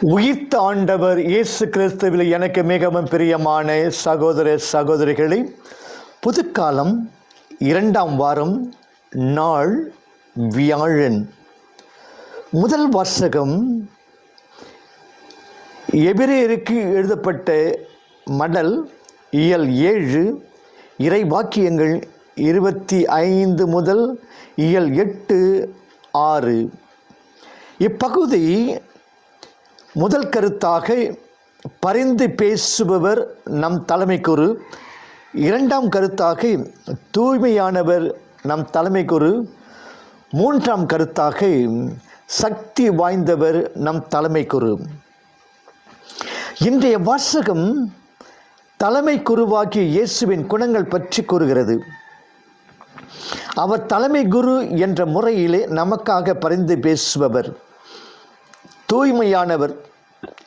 உயிர்த்த ஆண்டவர் இயேசு கிறிஸ்துவில் எனக்கு மிகவும் பிரியமான சகோதர சகோதரிகளே புதுக்காலம் இரண்டாம் வாரம் நாள் வியாழன். முதல் வாசகம் எபிரேயருக்கு எழுதப்பட்ட மடல் இயல் ஏழு இறை வாக்கியங்கள் இருபத்தி ஐந்து முதல் இயல் எட்டு ஆறு. இப்பகுதி முதல் கருத்தாக பரிந்து பேசுபவர் நம் தலைமை குரு இரண்டாம் கருத்தாக தூய்மையானவர் நம் தலைமை குரு மூன்றாம் கருத்தாக சக்தி வாய்ந்தவர் நம் தலைமை குரு இன்றைய வாசகம் தலைமை குருவாகிய இயேசுவின் குணங்கள் பற்றி கூறுகிறது. அவர் தலைமை குரு என்ற முறையிலே நமக்காக பரிந்து பேசுபவர். தூய்மையானவர்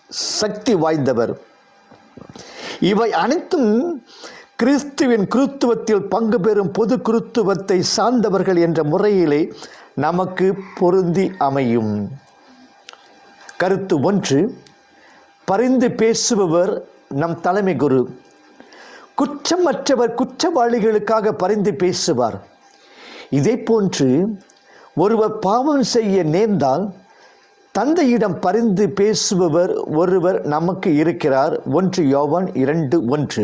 சக்தி வாய்ந்தவர். இவை அனைத்தும் கிறிஸ்துவின் குருத்துவத்தில் பங்கு பெறும் பொது குருத்துவத்தை சார்ந்தவர்கள் என்ற முறையிலே நமக்கு பொருந்தி அமையும். கருத்து ஒன்று பரிந்து பேசுபவர் நம் தலைமை குரு. குற்றமற்றவர் குற்றவாளிகளுக்காக பரிந்து பேசுவார். இதே போன்று ஒருவர் பாவம் செய்ய நேர்ந்தால் தந்தையிடம் பரிந்து பேசுபவர் ஒருவர் நமக்கு இருக்கிறார். ஒன்று யோவான் இரண்டு ஒன்று.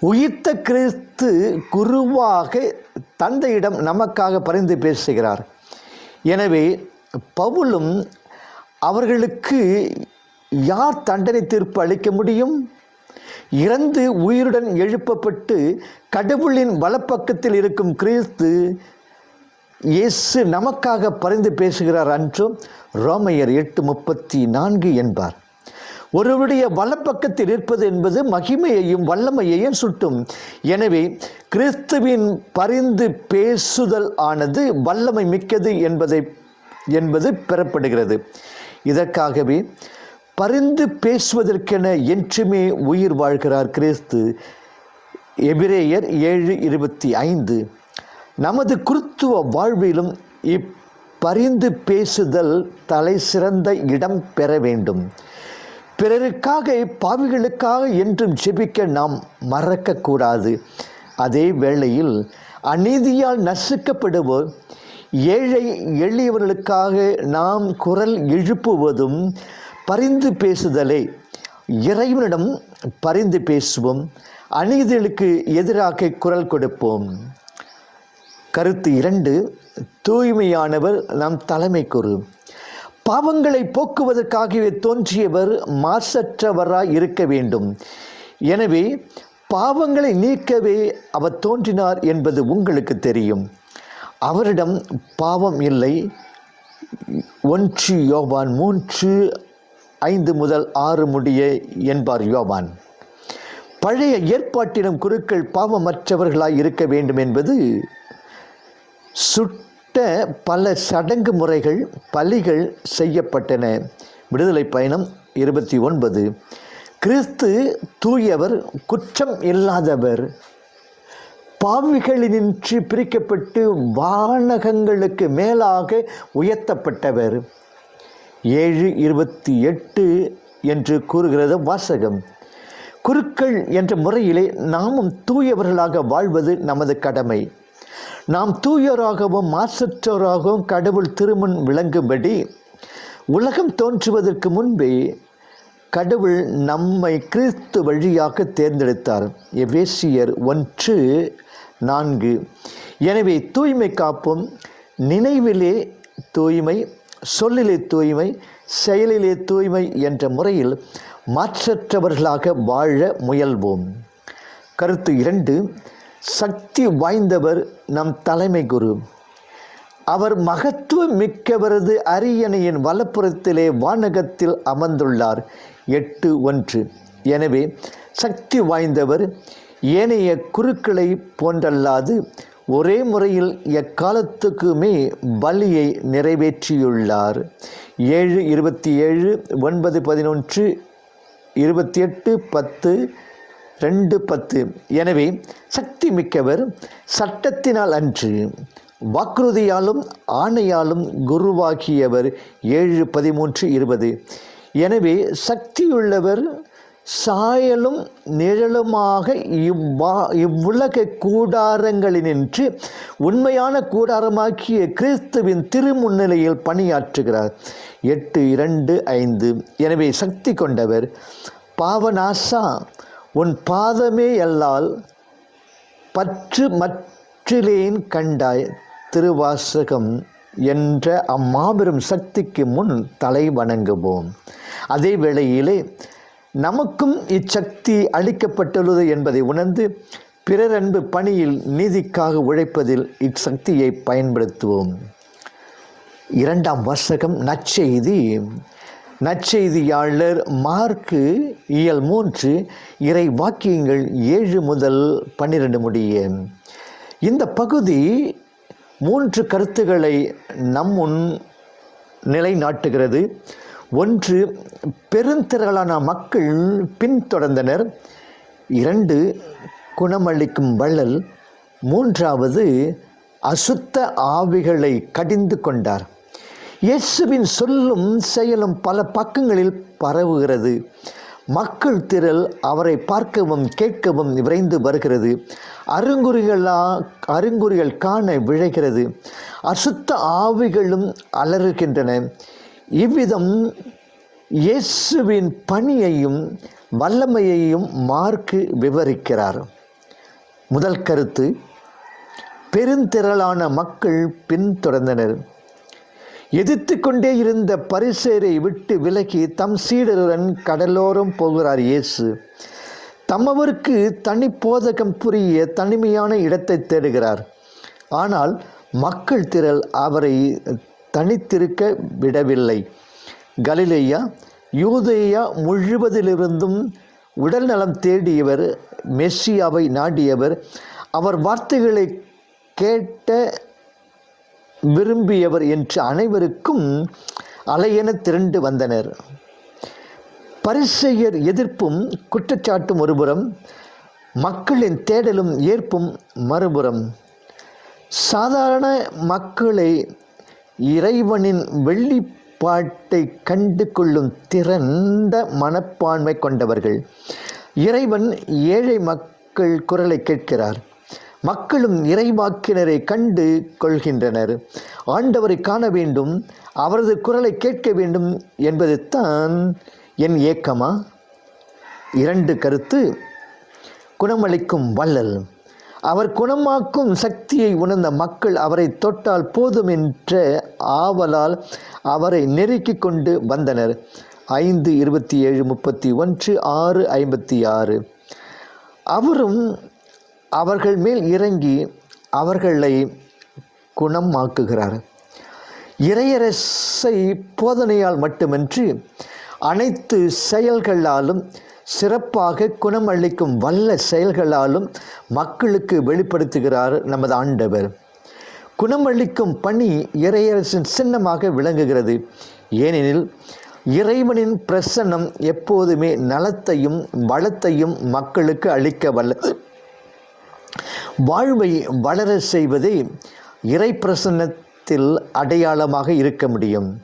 உயிர்த்த கிறிஸ்து குருவாக தந்தையிடம் நமக்காக பரிந்து பேசுகிறார். எனவே பவுலும் அவர்களுக்கு யார் தண்டனை தீர்ப்பு அளிக்க முடியும்? இறந்து உயிருடன் எழுப்பப்பட்டு கடவுளின் வலப்பக்கத்தில் இருக்கும் கிறிஸ்து இயேசு நமக்காக பரிந்து பேசுகிறார் அன்றும் ரோமையர் எட்டு முப்பத்தி நான்கு என்பார். ஒருவருடைய வலப்பக்கத்தில் இருப்பது என்பது மகிமையையும் வல்லமையையும் சுட்டும். எனவே கிறிஸ்துவின் பரிந்து பேசுதல் ஆனது வல்லமை மிக்கது என்பதை என்பது பெறப்படுகிறது. இதற்காகவே பரிந்து பேசுவதற்கென என்றுமே உயிர் வாழ்கிறார் கிறிஸ்து. எபிரேயர் ஏழு இருபத்தி ஐந்து. நமது குருத்துவ வாழ்விலும் இப்பரிந்து பேசுதல் தலை சிறந்த இடம் பெற வேண்டும். பிறருக்காக பாவிகளுக்காக என்றும் ஜெபிக்க நாம் மறக்கக்கூடாது. அதே வேளையில் அநீதியால் நசுக்கப்படுவோர் ஏழை எளியவர்களுக்காக நாம் குரல் எழுப்புவதும் பரிந்து பேசுதலே. இறைவனிடம் பரிந்து பேசுவோம் அநீதிகளுக்கு எதிராக குரல் கொடுப்போம். கருத்து இரண்டு தூய்மையானவர் நம் தலைமை குரு பாவங்களை போக்குவதற்காகவே தோன்றியவர் மாசற்றவராய் இருக்க வேண்டும். எனவே பாவங்களை நீக்கவே அவர் தோன்றினார் என்பது உங்களுக்கு தெரியும். அவரிடம் பாவம் இல்லை. ஒன்று யோவான் மூன்று ஐந்து முதல் ஆறு முடிய என்பார் யோவான். பழைய ஏற்பாட்டிடம் குருக்கள் பாவமற்றவர்களாய் இருக்க வேண்டும் என்பது சுட்ட பல சடங்கு முறைகள் பலிகள் செய்யப்பட்டன. விடுதலை பயணம் இருபத்தி ஒன்பது. கிறிஸ்து தூயவர் குற்றம் இல்லாதவர். பாவிகளினின்று பிரிக்கப்பட்டு வானகங்களுக்கு மேலாக உயர்த்தப்பட்டவர். ஏழு இருபத்தி எட்டு என்று கூறுகிறது வாசகம். குருக்கள் என்ற முறையிலே நாமும் தூயவர்களாக வாழ்வது நமது கடமை. நாம் தூயராகவும் மாசற்றோராகவும் கடவுள் திருமுன் விளங்கும்படி உலகம் தோன்றுவதற்கு முன்பே கடவுள் நம்மை கிறிஸ்து வழியாக தேர்ந்தெடுத்தார். எவேசியர் ஒன்று நான்கு. எனவே தூய்மை காப்போம். நினைவிலே தூய்மை சொல்லிலே தூய்மை செயலிலே தூய்மை என்ற முறையில் மாற்றற்றவர்களாக வாழ முயல்வோம். கருத்து இரண்டு. சக்தி வாய்ந்தவர் நம் தலைமை குரு. அவர் மகத்துவம் மிக்கவரது அரியணையின் வலப்புறத்திலே வானகத்தில் அமர்ந்துள்ளார். எட்டு ஒன்று. எனவே சக்தி வாய்ந்தவர் ஏனைய குருக்களை போன்றல்லாது ஒரே முறையில் எக்காலத்துக்குமே பலியை நிறைவேற்றியுள்ளார். ஏழு இருபத்தி ஏழு ஒன்பது பதினொன்று இருபத்தி எட்டு பத்து ரெண்டு பத்து. எனவே சக்தி மிக்கவர் சட்டத்தினால் அன்று வாக்குறுதியாலும் ஆணையாலும் குருவாகியவர். ஏழு பதிமூன்று இருபது. எனவே சக்தியுள்ளவர் சாயலும் நிழலுமாக இவ்வா இவ்வுலக கூடாரங்களினின்று உண்மையான கூடாரமாக்கிய கிறிஸ்துவின் திருமுன்னிலையில் பணியாற்றுகிறார். எட்டு இரண்டு ஐந்து. எனவே சக்தி கொண்டவர் பாவநாசா உன் பாதமே அல்லால் பற்று மற்றிலேன் கண்டாய் திருவாசகம் என்ற அம்மாபெரும் சக்திக்கு முன் தலை வணங்குவோம். அதே வேளையிலே நமக்கும் இச்சக்தி அளிக்கப்பட்டுள்ளது என்பதை உணர்ந்து பிறர் அன்பு பணியில் நீதிக்காக உழைப்பதில் இச்சக்தியை பயன்படுத்துவோம். இரண்டாம் வாசகம் நற்செய்தி. நற்செய்தியாளர் மார்க்கு இயல் மூன்று இறை வாக்கியங்கள் ஏழு முதல் பன்னிரண்டு முடிய. இந்த பகுதி மூன்று கருத்துக்களை நம் முன் நிலைநாட்டுகிறது. ஒன்று பெருந்திரளான மக்கள் பின்தொடர்ந்தனர். இரண்டு குணமளிக்கும் வள்ளல். மூன்றாவது அசுத்த ஆவிகளை கடிந்து கொண்டார். இயேசுவின் சொல்லும் செயலும் பல பக்கங்களில் பரவுகிறது. மக்கள் திரள் அவரை பார்க்கவும் கேட்கவும் விரைந்து வருகிறது. அருங்குறிகளா அருங்குறிகள் காண விழைகிறது. அசுத்த ஆவிகளும் அலறுகின்றன. இவ்விதம் இயேசுவின் பணியையும் வல்லமையையும் மார்க்கு விவரிக்கிறார். முதல் கருத்து பெருந்திரளான மக்கள் பின்தொடர்ந்தனர். எதிர்த்து கொண்டே இருந்த பரிசேரை விட்டு விலகி தம் சீடருடன் கடலோரம் போகிறார் இயேசு. தம்மவருக்கு தனி போதகம் புரிய தனிமையான இடத்தை தேடுகிறார். ஆனால் மக்கள் திரள் அவரை தனித்திருக்க விடவில்லை. கலிலேயா யூதேயா முழுவதிலிருந்தும் உடல் நலம் தேடியவர் மெஸ்ஸியாவை நாடியவர் அவர் வார்த்தைகளை கேட்ட விரும்பியவர் என்று அனைவருக்கும் அலையென திரண்டு வந்தனர். பரிசெயர் எதிர்ப்பும் குற்றச்சாட்டும் ஒருபுறம் மக்களின் தேடலும் ஏற்பும் மறுபுறம். சாதாரண மக்களை இறைவனின் வெள்ளிப்பாட்டை கண்டு கொள்ளும் திறந்த மனப்பான்மை கொண்டவர்கள். இறைவன் ஏழை மக்கள் குரலை கேட்கிறார். மக்களும் இறைவாக்கினரை கண்டு கொள்கின்றனர். ஆண்டவரை காண வேண்டும் அவரது குரலை கேட்க வேண்டும் என்பது தான் என் ஏக்கமா? இரண்டு கருத்து. குணமளிக்கும் வள்ளல். அவர் குணமாக்கும் சக்தியை உணர்ந்த மக்கள் அவரை தொட்டால் போதும் என்ற ஆவலால் அவரை நெருக்கி கொண்டு வந்தனர். ஐந்து இருபத்தி ஏழு முப்பத்தி ஒன்று ஆறு ஐம்பத்தி ஆறு. அவரும் அவர்கள் மேல் இறங்கி அவர்களை குணமாக்குகிறார் இறையரசை போதனையால் மட்டுமின்றி அனைத்து செயல்களாலும் சிறப்பாக குணமளிக்கும் வல்ல செயல்களாலும் மக்களுக்கு வெளிப்படுத்துகிறார் நமது ஆண்டவர். குணமளிக்கும் பணி இறையரசின் சின்னமாக விளங்குகிறது. ஏனெனில் இறைவனின் பிரசன்னம் எப்போதுமே நலத்தையும் வளத்தையும் மக்களுக்கு அளிக்க வல்ல வாழ்வை வளர செய்வதே இறை பிரசன்னத்தில் அடையாளமாக இருக்க முடியும்.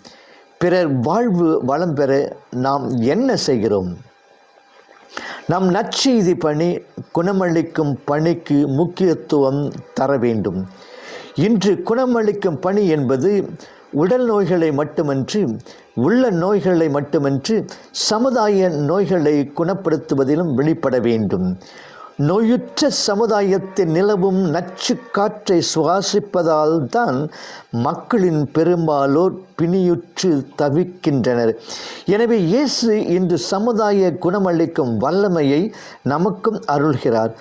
பிறர் வாழ்வு வளம் பெற நாம் என்ன செய்கிறோம்? நம் நற்செய்தி பணி குணமளிக்கும் பணிக்கு முக்கியத்துவம் தர வேண்டும். இன்று குணமளிக்கும் பணி என்பது உடல் நோய்களை மட்டுமன்றி உள்ள நோய்களை மட்டுமன்றி சமுதாய நோய்களை குணப்படுத்துவதிலும் வெளிப்பட வேண்டும். நோயுற்ற சமுதாயத்தில் நிலவும் நச்சு காற்றை சுவாசிப்பதால் தான் மக்களின் பெரும்பாலோர் பிணியுற்று தவிக்கின்றனர். எனவே இயேசு இன்று சமுதாய குணமளிக்கும் வல்லமையை நமக்கும் அருள்கிறார்.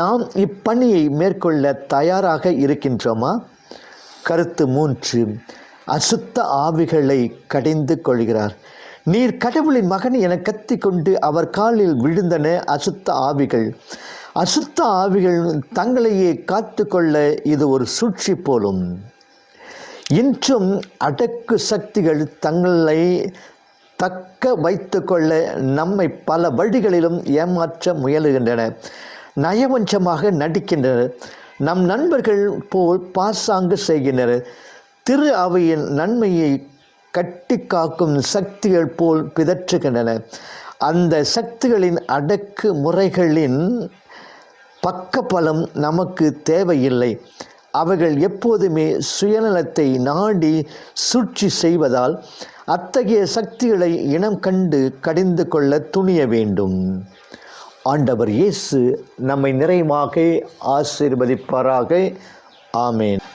நாம் இப்பணியை மேற்கொள்ள தயாராக இருக்கின்றோமா? கருத்து மூன்று. அசுத்த ஆவிகளை கடிந்து கொள்கிறார். நீர் கடவுளின் மகன் என கத்திக்கொண்டு அவர் காலில் விழுந்தன அசுத்த ஆவிகள். அசுத்த ஆவிகள் தங்களையே காத்து கொள்ள இது ஒரு சூழ்ச்சி போலும். இன்றும் அடக்கு சக்திகள் தங்களை தக்க வைத்து கொள்ள நம்மை பல வழிகளிலும் ஏமாற்ற முயலுகின்றன. நயவஞ்சமாக நடிக்கின்றனர். நம் நண்பர்கள் போல் பாசாங்கு செய்கின்றனர். திரு அவையின் நன்மையை கட்டி காக்கும் சக்திகள் போல் பிதற்றுகின்றன. அந்த சக்திகளின் அடக்கு முறைகளின் பக்கபலம் நமக்கு தேவையில்லை. அவைகள் எப்போதுமே சுயநலத்தை நாடி சூழ்ச்சி செய்வதால் அத்தகைய சக்திகளை இனம் கண்டு கடிந்து கொள்ள துணிய வேண்டும். ஆண்டவர் இயேசு நம்மை நிறைவாக ஆசீர்வதிப்பாராக. ஆமேன்.